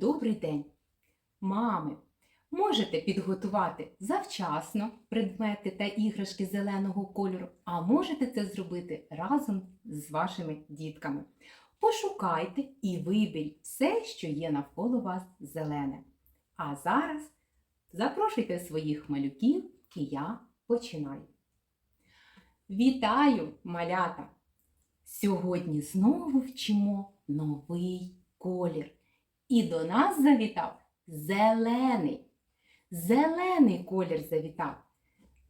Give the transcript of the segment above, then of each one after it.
Добрий день! Мами! Можете підготувати завчасно предмети та іграшки зеленого кольору, а можете це зробити разом з вашими дітками. Пошукайте і виберіть все, що є навколо вас зелене. А зараз запрошуйте своїх малюків, і я починаю. Вітаю, малята! Сьогодні знову вчимо новий колір. І до нас завітав зелений. Зелений колір завітав.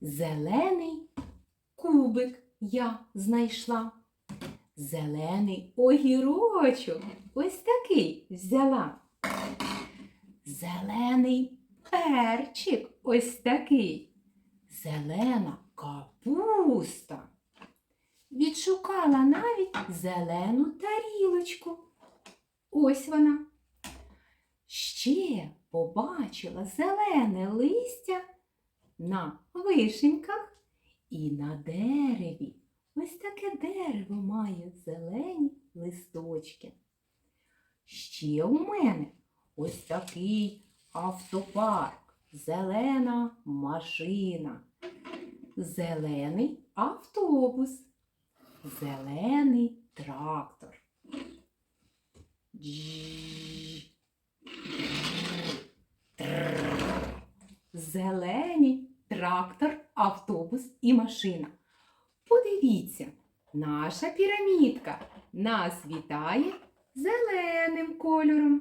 Зелений кубик я знайшла. Зелений огірочок. Ось такий взяла. Зелений перчик. Ось такий. Зелена капуста. Відшукала навіть зелену тарілочку. Ось вона. Ще побачила зелене листя на вишеньках і на дереві. Ось таке дерево має зелені листочки. Ще у мене ось такий автопарк, зелена машина, зелений автобус, зелений трактор. Джж. Зелені трактор, автобус і машина. Подивіться, наша пірамідка нас вітає зеленим кольором.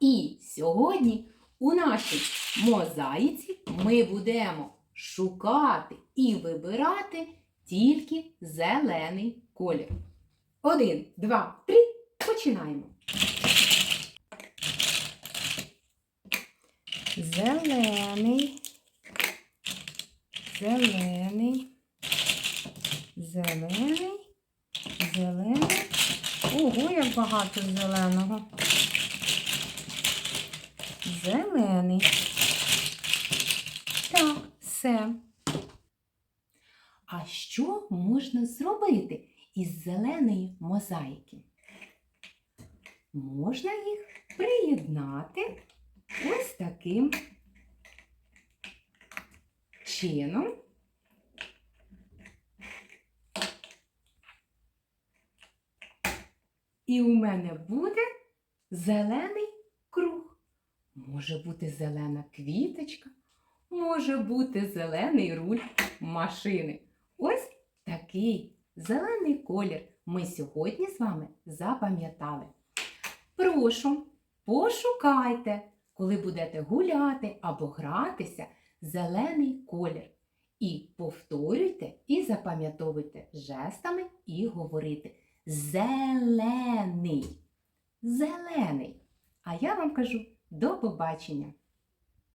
І сьогодні у нашій мозаїці ми будемо шукати і вибирати тільки зелений колір. Один, два, три. Починаємо. Зелений, зелений, зелений, зелений. Ого, як багато зеленого. Зелений. Так, все. А що можна зробити із зеленої мозаїки? Можна їх приєднати ось таким чином. І у мене буде зелений круг. Може бути зелена квіточка, може бути зелений руль машини. Ось такий зелений колір ми сьогодні з вами запам'ятали. Прошу, пошукайте, коли будете гуляти або гратися, зелений колір. І повторюйте і запам'ятовуйте жестами і говорити зелений. Зелений. А я вам кажу до побачення!